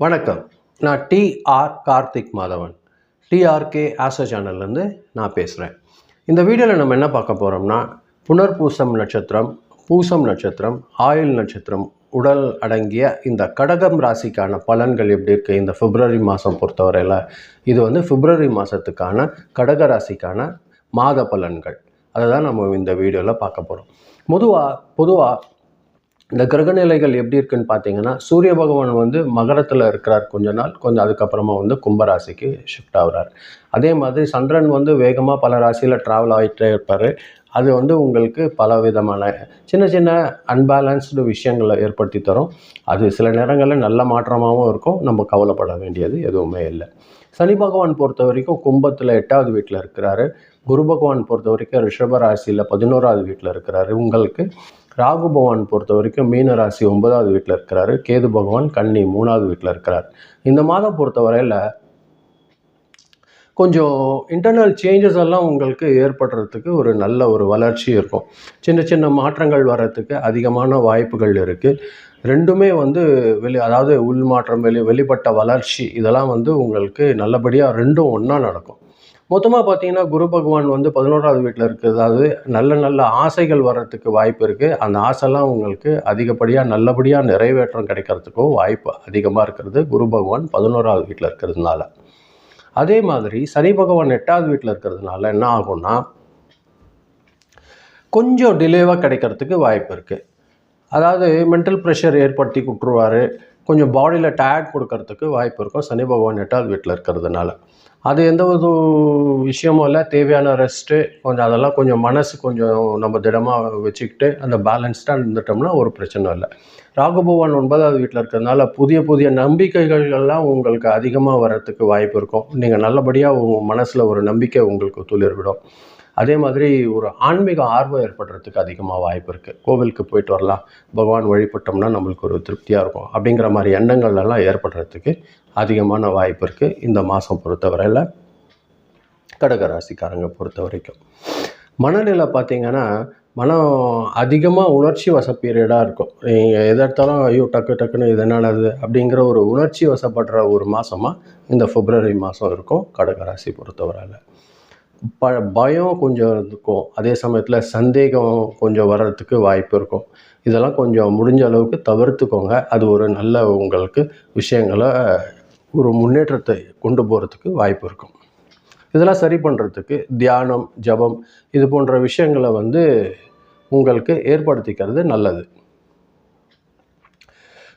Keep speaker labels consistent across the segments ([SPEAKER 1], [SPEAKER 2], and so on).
[SPEAKER 1] வணக்கம். நான் TR Karthik Madhavan. TRK ஆசோ சேனல்லேருந்து நான் பேசுகிறேன். இந்த வீடியோவில் நம்ம என்ன பார்க்க போகிறோம்னா புனர்பூசம் நட்சத்திரம் பூசம் நட்சத்திரம் ஆயுள் நட்சத்திரம் உடல் அடங்கிய இந்த கடகம் ராசிக்கான பலன்கள் எப்படி இருக்குது இந்த பிப்ரவரி மாதம் பொறுத்தவரையில் இது வந்து பிப்ரவரி மாதத்துக்கான கடக ராசிக்கான மாத பலன்கள். அதை தான் நம்ம இந்த வீடியோவில் பார்க்க போகிறோம். பொதுவாக பொதுவாக இந்த கிரகநிலைகள் எப்படி இருக்குன்னு பார்த்தீங்கன்னா சூரிய பகவான் வந்து மகரத்தில் இருக்கிறார் கொஞ்ச நாள் கொஞ்சம் அதுக்கப்புறமா வந்து கும்பராசிக்கு ஷிஃப்ட் ஆகுறார். அதே மாதிரி சந்திரன் வந்து வேகமாக பல ராசியில் ட்ராவல் ஆகிட்டே இருப்பார். அது வந்து உங்களுக்கு பல விதமான சின்ன சின்ன அன்பேலன்ஸ்டு விஷயங்களை ஏற்படுத்தி தரும். அது சில நேரங்களில் நல்ல மாற்றமாகவும் இருக்கும். நம்ம கவலைப்பட வேண்டியது எதுவுமே இல்லை. சனி பகவான் பொறுத்த வரைக்கும் கும்பத்தில் எட்டாவது வீட்டில் இருக்கிறாரு. குரு பகவான் பொறுத்த வரைக்கும் ரிஷப ராசியில் பதினோராவது வீட்டில் இருக்கிறாரு. உங்களுக்கு ராகு பகவான் பொறுத்த வரைக்கும் மீன ராசி ஒன்பதாவது வீட்டில் இருக்கிறாரு. கேது பகவான் கன்னி மூணாவது வீட்டில் இருக்கிறார். இந்த மாதம் பொறுத்தவரையில் கொஞ்சம் இன்டர்னல் சேஞ்சஸ் எல்லாம் உங்களுக்கு ஏற்படுறதுக்கு ஒரு நல்ல ஒரு வளர்ச்சி இருக்கும். சின்ன சின்ன மாற்றங்கள் வர்றதுக்கு அதிகமான வாய்ப்புகள் இருக்குது ரெண்டுமே வந்து வெளி அதாவது உள் மாற்றம் வெளி வெளிப்பட்ட வளர்ச்சி இதெல்லாம் வந்து உங்களுக்கு நல்லபடியாக ரெண்டும் ஒன்றா நடக்கும். மொத்தமாக பார்த்தீங்கன்னா குரு பகவான் வந்து பதினோராவது வீட்டில் இருக்குது. அதாவது நல்ல நல்ல ஆசைகள் வர்றதுக்கு வாய்ப்பு இருக்குது அந்த ஆசைலாம் உங்களுக்கு அதிகப்படியாக நல்லபடியாக நிறைவேற்றம் கிடைக்கிறதுக்கும் வாய்ப்பு அதிகமாக இருக்கிறது குரு பகவான் பதினோராவது வீட்டில் இருக்கிறதுனால. அதே மாதிரி சனி பகவான் எட்டாவது வீட்டில் இருக்கிறதுனால என்ன ஆகும்னா கொஞ்சம் டிலேவாக கிடைக்கிறதுக்கு வாய்ப்பு இருக்குது அதாவது மென்டல் ப்ரெஷர் ஏற்படுத்தி கொடுத்துருவாரு கொஞ்சம் பாடியில் டயர்ட் கொடுக்கறதுக்கு வாய்ப்பு இருக்கும். சனி பகவான் எட்டாவது வீட்டில் இருக்கிறதுனால. அது எந்த ஒரு விஷயமும் இல்லை. தேவையான ரெஸ்ட்டு கொஞ்சம் அதெல்லாம் கொஞ்சம் மனசு கொஞ்சம் நம்ம திடமாக வச்சுக்கிட்டு அந்த பேலன்ஸ்டாக இருந்துட்டோம்னா ஒரு பிரச்சனை இல்லை. ராகு பகவான் ஒன்பதாவது வீட்டில் இருக்கிறதுனால புதிய புதிய நம்பிக்கைகள் எல்லாம் உங்களுக்கு அதிகமாக வர்றதுக்கு வாய்ப்பு இருக்கும். நீங்கள் நல்லபடியாக உங்கள் மனசில் ஒரு நம்பிக்கை உங்களுக்கு துளிர்விடும். அதே மாதிரி ஒரு ஆன்மீக ஆர்வம் ஏற்படுறதுக்கு அதிகமாக வாய்ப்பு இருக்குது கோவிலுக்கு போயிட்டு வரலாம். பகவான் வழிபட்டோம்னா நம்மளுக்கு ஒரு திருப்தியாக இருக்கும். அப்படிங்கிற மாதிரி எண்ணங்கள்லாம் ஏற்படுறதுக்கு அதிகமான வாய்ப்பு இருக்குது இந்த மாதம் பொறுத்தவரையில் கடகராசிக்காரங்க பொறுத்த வரைக்கும். மனநிலை பார்த்தீங்கன்னா மனம் அதிகமாக உணர்ச்சி வச பீரியடாக இருக்கும். நீங்கள் எதை எடுத்தாலும் ஐயோ டக்கு டக்குன்னு இது என்னது அப்படிங்கிற ஒரு உணர்ச்சி வசப்படுற ஒரு மாதமாக இந்த பிப்ரவரி மாதம் இருக்கும் கடகராசி பொறுத்தவரையில். ப பயம் கொஞ்சம் இருக்கும். அதே சமயத்தில் சந்தேகம் கொஞ்சம் வர்றதுக்கு வாய்ப்பு இருக்கும். இதெல்லாம் கொஞ்சம் முடிஞ்ச அளவுக்கு தவிர்த்துக்கோங்க. அது ஒரு நல்ல உங்களுக்கு விஷயங்களை ஒரு முன்னேற்றத்தை கொண்டு போகிறதுக்கு வாய்ப்பு இருக்கும். இதெல்லாம் சரி பண்ணுறதுக்கு தியானம் ஜபம் இது போன்ற விஷயங்களை வந்து உங்களுக்கு ஏற்படுத்திக்கிறது நல்லது.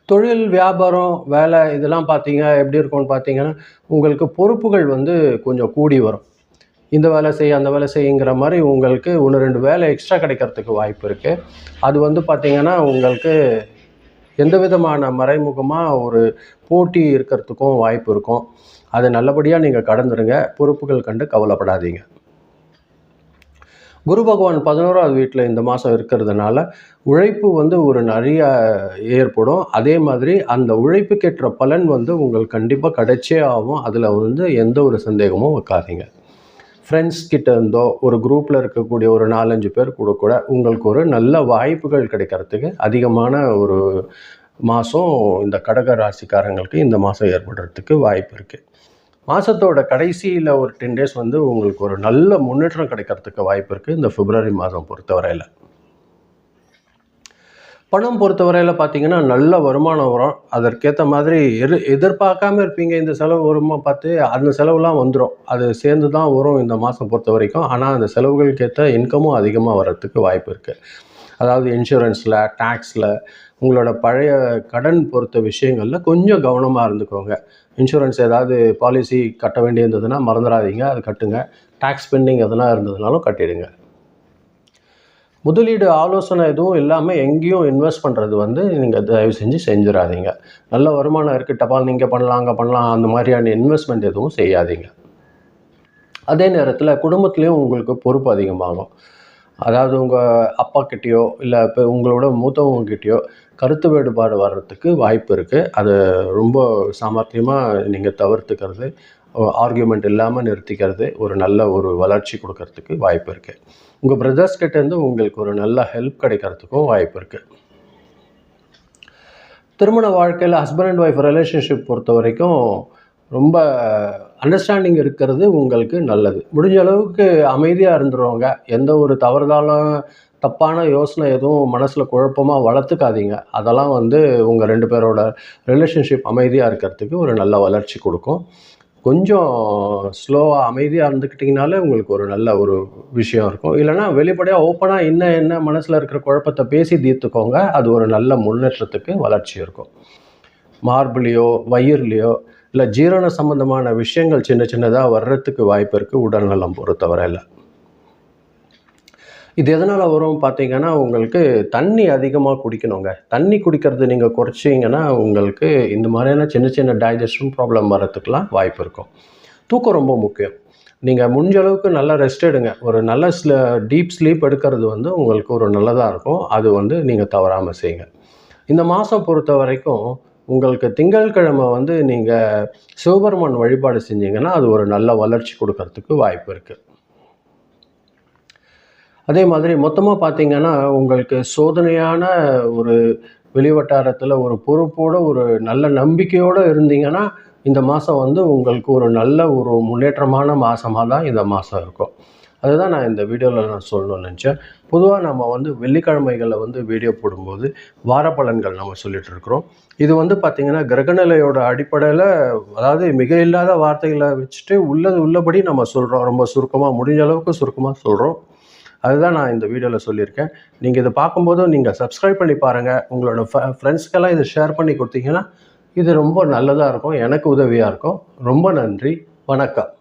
[SPEAKER 1] தொழில் வியாபாரம் வேலை இதெல்லாம் பார்த்தீங்க எப்படி இருக்கும்னு பார்த்தீங்கன்னா உங்களுக்கு பொறுப்புகள் வந்து கொஞ்சம் கூடி வரும். இந்த வேலை செய் அந்த வேலை செய்யுங்கிற மாதிரி உங்களுக்கு ஒன்று ரெண்டு வேலை எக்ஸ்ட்ரா கிடைக்கிறதுக்கு வாய்ப்பு இருக்குது அது வந்து பார்த்திங்கன்னா உங்களுக்கு எந்த விதமான மறைமுகமாக ஒரு போட்டி இருக்கிறதுக்கும் வாய்ப்பு இருக்கும். அதை நல்லபடியாக நீங்கள் கடந்துருங்க. பொறுப்புகள் கண்டு கவலைப்படாதீங்க. குரு பகவான் பதினோராவது வீட்டில் இந்த மாதம் இருக்கிறதுனால உழைப்பு வந்து ஒரு நிறைய ஏற்படும். அதே மாதிரி அந்த உழைப்புக்கேற்ற பலன் வந்து உங்களுக்கு கண்டிப்பாக கிடைச்சே ஆகும். அதில் வந்து எந்த ஒரு சந்தேகமும் வைக்காதீங்க. ஃப்ரெண்ட்ஸ் கிட்ட இருந்தோ ஒரு குரூப்பில் இருக்கக்கூடிய ஒரு நாலஞ்சு பேர் கூட கூட உங்களுக்கு ஒரு நல்ல வாய்ப்புகள் கிடைக்கிறதுக்கு அதிகமான ஒரு மாதம் இந்த கடக ராசிக்காரங்களுக்கு இந்த மாதம் ஏற்படுறதுக்கு வாய்ப்பு இருக்குது மாதத்தோட கடைசியில் ஒரு டென் டேஸ் வந்து உங்களுக்கு ஒரு நல்ல முன்னேற்றம் கிடைக்கிறதுக்கு வாய்ப்பு இருக்குது இந்த பிப்ரவரி மாதம் பொறுத்தவரையில். பணம் பொறுத்தவரையில் பார்த்தீங்கன்னா நல்ல வருமானம் வரும். அதற்கேற்ற மாதிரி எதிர் எதிர்பார்க்காம இருப்பீங்க. இந்த செலவு வருமா பார்த்து அந்த செலவுலாம் வந்துடும் அது சேர்ந்து தான் வரும் இந்த மாதம் பொறுத்த வரைக்கும் ஆனால் அந்த செலவுகளுக்கேற்ற இன்கமும் அதிகமாக வர்றதுக்கு வாய்ப்பு இருக்குது அதாவது இன்சூரன்ஸில் டேக்ஸில் உங்களோட பழைய கடன் பொறுத்த விஷயங்களில் கொஞ்சம் கவனமாக இருந்துக்கோங்க. இன்சூரன்ஸ் ஏதாவது பாலிசி கட்ட வேண்டியிருந்ததுன்னா மறந்துடாதீங்க. அது கட்டுங்க. டேக்ஸ் பெண்டிங் எதனா இருந்ததுனாலும் கட்டிடுங்க. முதலீடு ஆலோசனை எதுவும் இல்லாமல் எங்கேயும் இன்வெஸ்ட் பண்ணுறது வந்து நீங்கள் தயவு செஞ்சு செஞ்சிடாதீங்க. நல்ல வருமானம் இருக்குது டபால் நீங்கள் பண்ணலாம் அங்கே பண்ணலாம் அந்த மாதிரியான இன்வெஸ்ட்மெண்ட் எதுவும் செய்யாதீங்க. அதே நேரத்தில் குடும்பத்துலேயும் உங்களுக்கு பொறுப்பு அதிகமாகும். அதாவது உங்கள் அப்பா கிட்டேயோ இல்லை இப்போ உங்களோட மூத்தவங்ககிட்டயோ கருத்து வேறுபாடு வர்றதுக்கு வாய்ப்பு இருக்குது அது ரொம்ப சாமர்த்தியமாக நீங்கள் தவிர்த்துக்கிறது ஆர்கியூமெண்ட் இல்லாமல் நிறுத்திக்கிறது ஒரு நல்ல ஒரு வளர்ச்சி கொடுக்கறதுக்கு வாய்ப்பு இருக்குது உங்கள் பிரதர்ஸ் கிட்டேருந்து உங்களுக்கு ஒரு நல்ல ஹெல்ப் கிடைக்கிறதுக்கும் வாய்ப்பு இருக்குது திருமண வாழ்க்கையில் ஹஸ்பண்ட் அண்ட் ஒய்ஃப் ரிலேஷன்ஷிப் பொறுத்த வரைக்கும் ரொம்ப அண்டர்ஸ்டாண்டிங் இருக்கிறது உங்களுக்கு நல்லது. முடிஞ்ச அளவுக்கு அமைதியாக இருந்துருவாங்க. எந்த ஒரு தவறுதாலும் தப்பான யோசனை எதுவும் மனசில் குழப்பமாக வளர்த்துக்காதீங்க. அதெல்லாம் வந்து உங்கள் ரெண்டு பேரோட ரிலேஷன்ஷிப் அமைதியாக இருக்கிறதுக்கு ஒரு நல்ல வளர்ச்சி கொடுக்கும். கொஞ்சம் ஸ்லோவாக அமைதியாக இருந்துக்கிட்டிங்கனாலே உங்களுக்கு ஒரு நல்ல ஒரு விஷயம் இருக்கும். இல்லைனா வெளிப்படையாக ஓப்பனாக என்ன என்ன மனசில் இருக்கிற குழப்பத்தை பேசி தீர்த்துக்கோங்க. அது ஒரு நல்ல முன்னேற்றத்துக்கு வளர்ச்சி இருக்கும். மார்பிளையோ வயிறுலையோ இல்லை ஜீரண சம்பந்தமான விஷயங்கள் சின்ன சின்னதாக வர்றதுக்கு வாய்ப்பு இருக்குது உடல்நலம் பொறுத்தவரையில். இது எதனால் வரும் பார்த்தீங்கன்னா உங்களுக்கு தண்ணி அதிகமாக குடிக்கணுங்க. தண்ணி குடிக்கிறது நீங்கள் குறைச்சிங்கன்னா உங்களுக்கு இந்த மாதிரியான சின்ன சின்ன டைஜஷன் ப்ராப்ளம் வரத்துக்கெலாம் வாய்ப்பு இருக்கும். தூக்கம் ரொம்ப முக்கியம். நீங்கள் முடிஞ்ச அளவுக்கு நல்லா ரெஸ்ட் எடுங்க. ஒரு நல்ல ஸ்ல டீப் ஸ்லீப் எடுக்கிறது வந்து உங்களுக்கு ஒரு நல்லதாக இருக்கும். அது வந்து நீங்கள் தவறாமல் செய்யுங்க. இந்த மாதம் பொறுத்த வரைக்கும் உங்களுக்கு திங்கட்கிழமை வந்து நீங்கள் சிவபெருமான் வழிபாடு செஞ்சீங்கன்னா அது ஒரு நல்ல வளர்ச்சி கொடுக்கறதுக்கு வாய்ப்பு இருக்குது அதே மாதிரி மொத்தமாக பார்த்தீங்கன்னா உங்களுக்கு சோதனையான ஒரு வெளிவட்டாரத்தில் ஒரு பொறுப்போடு ஒரு நல்ல நம்பிக்கையோடு இருந்தீங்கன்னா இந்த மாதம் வந்து உங்களுக்கு ஒரு நல்ல ஒரு முன்னேற்றமான மாதமாக தான் இந்த மாதம் இருக்கும். அதுதான் நான் இந்த வீடியோவில் நான் சொல்லணும்னு நினச்சேன். பொதுவாக நம்ம வந்து வெள்ளிக்கிழமைகளில் வந்து வீடியோ போடும்போது வார பலன்கள் நம்ம சொல்லிகிட்ருக்குறோம் இருக்கிறோம். இது வந்து பார்த்திங்கன்னா கிரகநிலையோட அடிப்படையில் அதாவது மிக இல்லாத வார்த்தைகளை வச்சுட்டு உள்ளது உள்ளபடி நம்ம சொல்கிறோம் ரொம்ப சுருக்கமாக முடிஞ்ச அளவுக்கு சுருக்கமாக சொல்கிறோம் அதுதான் நான் இந்த வீடியோவில் சொல்லியிருக்கேன். நீங்கள் இதை பார்க்கும்போது நீங்கள் சப்ஸ்கிரைப் பண்ணி பாருங்கள் உங்களோட ஃப்ரெண்ட்ஸ்க்கெல்லாம் இதை ஷேர் பண்ணி கொடுத்தீங்கன்னா இது ரொம்ப நல்லதாக இருக்கும். எனக்கு உதவியாக இருக்கும். ரொம்ப நன்றி. வணக்கம்.